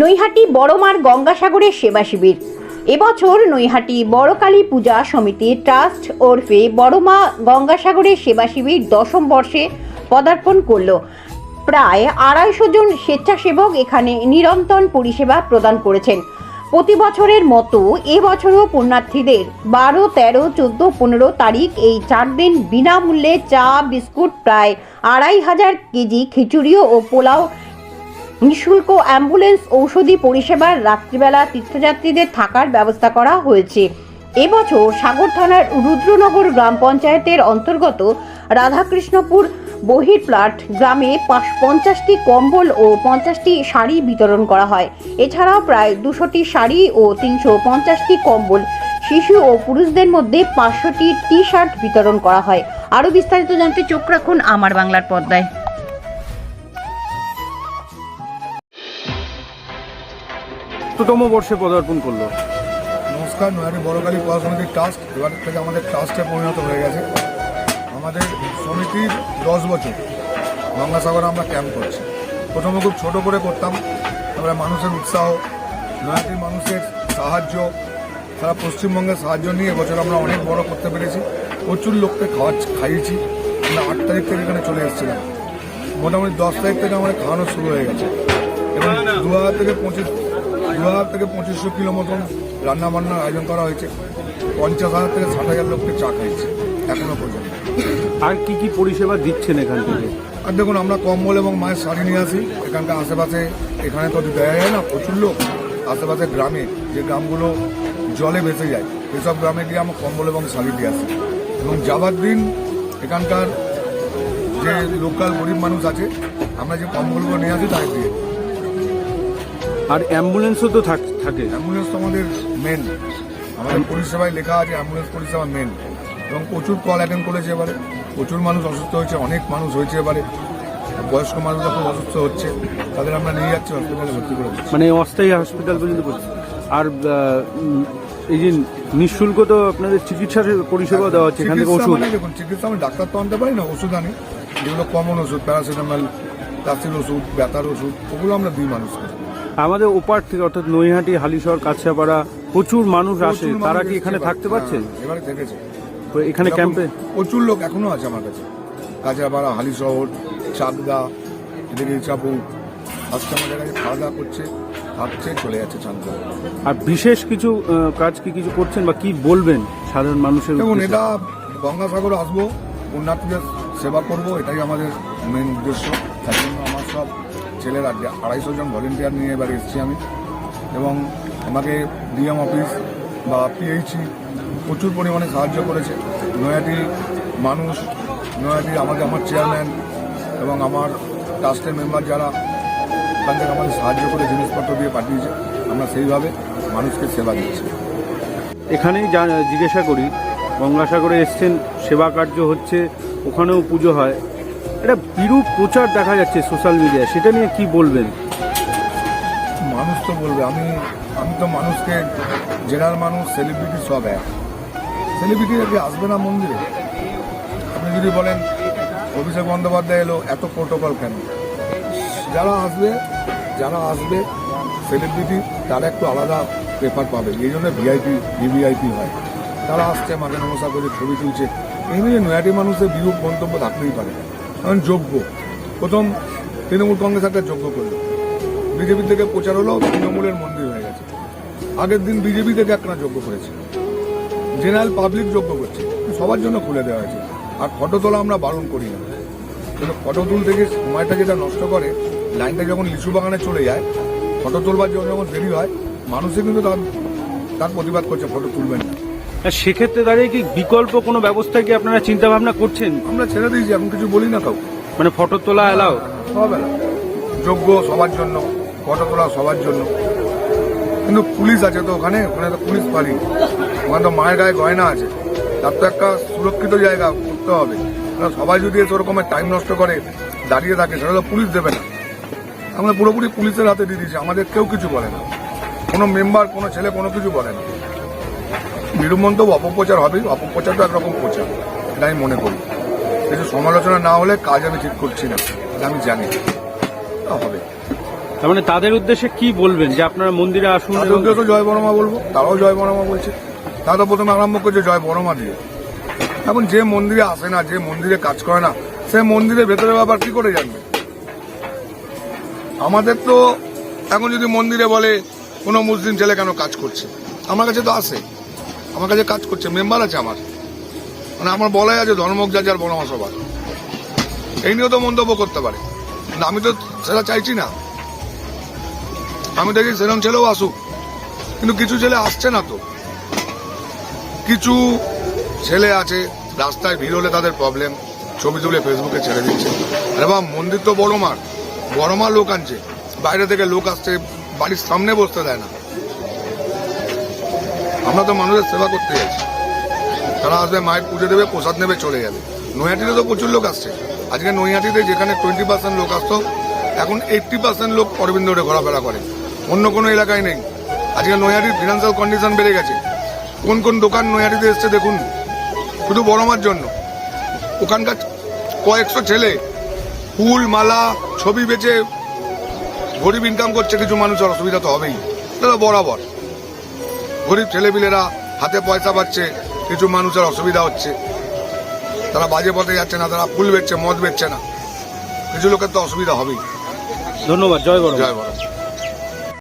নৈহাটি বড়মার গঙ্গাসাগরের সেবা শিবির। এবছর নৈহাটি বড়কালী পূজা সমিতি ট্রাস্ট ওরফে বড়মা গঙ্গাসাগরের সেবা শিবির দশম বর্ষে পদার্পণ করল। প্রায় আড়াইশো জন স্বেচ্ছাসেবক এখানে নিরন্তর পরিষেবা প্রদান করেছেন। প্রতি বছরের মতো এবছরও পুণ্যার্থীদের বারো, তেরো, চোদ্দ, পনেরো তারিখ এই চার দিন বিনামূল্যে চা, বিস্কুট, প্রায় আড়াই হাজার কেজি খিচুড়িও ও পোলাও নিঃশুল্ক অ্যাম্বুলেন্স ঔষধি পরিষেবার রাত্রিবেলা তীর্থযাত্রীদের থাকার ব্যবস্থা করা হয়েছে। এবছর সাগর থানার রুদ্রনগর গ্রাম পঞ্চায়েতের অন্তর্গত রাধাকৃষ্ণপুর বহিরপ্লাট গ্রামে পঞ্চাশটি কম্বল ও পঞ্চাশটি শাড়ি বিতরণ করা হয়। এছাড়াও প্রায় দুশোটি শাড়ি ও তিনশো পঞ্চাশটি কম্বল শিশু ও পুরুষদের মধ্যে পাঁচশোটি টি শার্ট বিতরণ করা হয়। আরও বিস্তারিত জানতে চোখ রাখুন আমার বাংলার পর্দায়। চতুর্থতম বর্ষে পদার্পণ করল। নমস্কার নয়ারি বড়কালী পড়াশোনাটির ট্রাস্ট এবার থেকে আমাদের ট্রাস্টে পরিণত হয়ে গেছে। আমাদের সমিতির দশ বছর, গঙ্গাসাগরে আমরা ক্যাম্প করছি। প্রথমে খুব ছোট করে করতাম, তারপরে মানুষের উৎসাহ নয়াটির মানুষের সাহায্য, সারা পশ্চিমবঙ্গের সাহায্য নিয়ে এবছর আমরা অনেক বড় করতে পেরেছি। প্রচুর লোককে খাওয়া খাইয়েছি। আমরা আট তারিখ থেকে এখানে চলে এসেছিলাম। মোটামুটি দশ তারিখ থেকে আমাদের খাওয়ানো শুরু হয়ে গেছে। এবং দু হাজার থেকে পঁচিশ দু হাজার থেকে পঁচিশশো কিলো মতন রান্না বান্নার আয়োজন করা হয়েছে। পঞ্চাশ হাজার থেকে ষাট হাজার লোককে চা খাইছে এখনও পর্যন্ত। আর কি কি পরিষেবা দিচ্ছেন এখান থেকে? আর দেখুন আমরা কম্বল এবং মায়ের শাড়ি নিয়ে আসি। এখানকার আশেপাশে এখানে তো দেওয়া যায় না প্রচুর লোক। আশেপাশে গ্রামে যে গ্রামগুলো জলে ভেসে যায় সেসব গ্রামে গিয়ে আমরা কম্বল এবং শাড়ি দিয়ে আসি। এবং যাবার দিন এখানকার যে লোকাল গরিব মানুষ আছে আমরা যে কম্বলগুলো নিয়ে আসি তাই দিয়ে। আর অ্যাম্বুলেন্সও তো থাক- অ্যাম্বুলেন্স তো আমাদের মেন আমাদের পরিষেবায় লেখা আছে অ্যাম্বুলেন্স পরিষেবা মেন এবং প্রচুর কল অ্যাটেন্ড করেছে এবারে। প্রচুর মানুষ অসুস্থ হয়েছে অনেক মানুষ হয়েছে এবারে। বয়স্ক মানুষ যখন অসুস্থ হচ্ছে। তাদের আমরা নিয়ে যাচ্ছি হসপিটালে ভর্তি করে মানে অস্থায়ী হসপিটাল পর্যন্ত পড়ছে। আর এই যে নিঃশুল্ক তো আপনাদের চিকিৎসার পরিষেবা দেওয়া হচ্ছে এখান থেকে ওষুধ। মানে দেখুন চিকিৎসা আমি ডাক্তার তো আনতে পারি না ওষুধ আনি। যেগুলো কমন ওষুধ প্যারাসিটামল কাশির ওষুধ ব্যথার ওষুধ ওগুলো আমরা দিই মানুষকে। আমাদের ওপার থেকে অর্থাৎ নৈহাটি হালিশহর কাছিয়াপাড়া প্রচুর মানুষ আসে। প্রচুর তারা কি এখানে থাকতে। পারছেন? হ্যাঁ, এবারে থেকেছে। তো এখানে এরকম ক্যাম্পে প্রচুর লোক এখনও আছে আমার কাছে। কাঁচরাপাড়া হালিশহর চাকদা এদিকে ইচাপুর আজকে আমাদের কাছে খাওয়া দাওয়া করছে থাকছে চলে যাচ্ছে শান্ত আর বিশেষ কিছু আহ, কাজ কি কিছু করছেন বা কি বলবেন সাধারণ মানুষের দেখুন উদ্দেশ্যে? এটা গঙ্গাসাগর আসব পুণ্যার্থীদের সেবা করব এটাই আমাদের মেন উদ্দেশ্য। তার জন্য আমার সব ছেলেরা যে আড়াইশো জন ভলেন্টিয়ার নিয়ে এবার এসেছি আমি। এবং আমাকে ডিএম অফিস বা পিএইচি প্রচুর পরিমাণে সাহায্য করেছে। নয়াটি মানুষ, নয়াটি আমাকে আমার চেয়ারম্যান এবং আমার ট্রাস্টের মেম্বার যারা ওখান থেকে আমাদের সাহায্য করে জিনিসপত্র দিয়ে পাঠিয়েছে। আমরা সেইভাবে মানুষকে সেবা দিচ্ছি। এখানেই যা- জিজ্ঞাসা করি, গঙ্গাসাগরে এসছেন, সেবা কার্য হচ্ছে, ওখানেও পুজো হয়। এটা বিরূপ প্রচার দেখা যাচ্ছে সোশ্যাল মিডিয়ায় সেটা নিয়ে কি বলবেন? মানুষ তো বলবে, আমি আমি তো মানুষকে, জেনারেল মানুষ সেলিব্রিটি সব এক। সেলিব্রিটি কি আসবে না মন্দিরে? আপনি যদি বলেন, অভিষেক বন্দ্যোপাধ্যায় এলো, এত প্রোটোকল কেন? যারা আসবে যারা আসবে সেলিব্রিটি তারা একটু আলাদা পেপার পাবে। এই জন্য ভিআইপি ভিভিআইপি হয়। তারা আসছে মাঝে নমস্কার করে ছবি তুলছে। এমনি নয়াটি মানুষের বিরূপ মন্তব্য থাকতেই পারে। কারণ যোগ্য। প্রথম তৃণমূল কংগ্রেস একটা যোগ্য করল। বিজেপি থেকে প্রচার হলো, তৃণমূলের মন্দির হয়ে গেছে। আগের দিন বিজেপি থেকে একটা যোগ্য করেছে। জেনারেল পাবলিক যোগ্য করছে। সবার জন্য খুলে দেওয়া হয়েছে। আর ফটো তোলা আমরা বারণ করি না। কিন্তু ফটো তুলতে গিয়ে সময়টা যেটা নষ্ট করে, লাইনটা যখন লিচু বাগানে চলে যায়, ফটো তোলবার জন্য যখন দেরি হয়, মানুষে কিন্তু তার তার প্রতিবাদ করছে, ফটো তুলবেন না। সেক্ষেত্রে দাঁড়িয়ে কি বিকল্প কোনো ব্যবস্থা কি আপনারা চিন্তা ভাবনা করছেন? আমরা ছেড়ে দিয়েছি এখন কিছু বলি না কাউ মানে ফটো তোলা এলাও? হবে না যোগ্য সবার জন্য ফটো তোলা সবার জন্য। কিন্তু পুলিশ আছে তো ওখানে ওখানে তো পুলিশ পারি ওখানে তো মায়ের গায়ে গয়না আছে। তার তো একটা সুরক্ষিত জায়গা করতে হবে। সবাই যদি ওরকমের টাইম নষ্ট করে দাঁড়িয়ে থাকে সেটা তো পুলিশ দেবে না। আমরা পুরোপুরি পুলিশের হাতে দিয়ে দিয়েছি আমাদের কেউ কিছু বলে না। কোনো মেম্বার কোনো ছেলে কোনো কিছু বলে না। বিরূপ অপপ্রচার হবেই অপপ্রচার তো একরকম প্রচার এটা আমি মনে করি। কিছু সমালোচনা না হলে কাজ আমি ঠিক করছি না এটা আমি জানি। তা হবে। তার মানে তাদের উদ্দেশ্যে কি বলবেন? যে আপনারা মন্দিরে আসুন তাদের উদ্দেশ্য জয় বড়মা বলব তারাও জয় বড়মা বলছে। তারা তো প্রথমে আরম্ভ করছে জয় বড়মা দিয়ে। এখন যে মন্দিরে আসে না যে মন্দিরে কাজ করে না সে মন্দিরের ভেতরে ব্যাপার কি করে জানবে? আমাদের তো এখন যদি মন্দিরে বলে কোনো মুসলিম ছেলে কেন কাজ করছে? আমার কাছে তো আসে। আমার কাছে কাজ করছে মেম্বার আছে আমার। মানে আমার বলাই আছে, ধর্মক যা যার সবার এই নিয়েও তো মন্তব্য করতে পারে। কিন্তু আমি তো সেটা চাইছি না। আমি দেখি সেরকম ছেলেও আসুক। কিন্তু কিছু ছেলে আসছে না তো। কিছু ছেলে আছে, রাস্তায় ভিড় হলে তাদের প্রবলেম ছবি তুলে ফেসবুকে ছেড়ে দিচ্ছে। আরে বাবা, মন্দির তো বড় মার বড় মার লোক আনছে। বাইরে থেকে লোক আসছে, বাড়ির সামনে বসতে দেয় না। আমরা তো মানুষের সেবা করতে যাচ্ছি। তারা আসবে, মায়ের পুজো দেবে, প্রসাদ নেবে, চলে যাবে। নৈহাটিতে তো প্রচুর লোক আসছে। আজকে নৈহাটিতে যেখানে টোয়েন্টি পার্সেন্ট লোক আসতো, এখন এইটটি পার্সেন্ট লোক অরবিন্দ রোডে ঘোরাফেরা করে। অন্য কোনো এলাকায় নেই। আজকে নৈহাটির ফিনান্সিয়াল কন্ডিশন বেড়ে গেছে। কোন কোন দোকান নৈহাটিতে এসছে দেখুন। শুধু বড় মার জন্য। ওখানকার কয়েকশো ছেলে ফুল, মালা, ছবি বেচে গরিব ইনকাম করছে, কিছু মানুষের অসুবিধা তো হবেই। তারা বরাবর। গরিব ছেলেপিলেরা হাতে পয়সা পাচ্ছে কিছু মানুষের অসুবিধা হচ্ছে। তারা বাজে পথে যাচ্ছে না তারা ফুল বেচছে মদ বেচছে না। কিছু লোকের তো অসুবিধা হবেই। ধন্যবাদ জয় বড়। জয় বড়।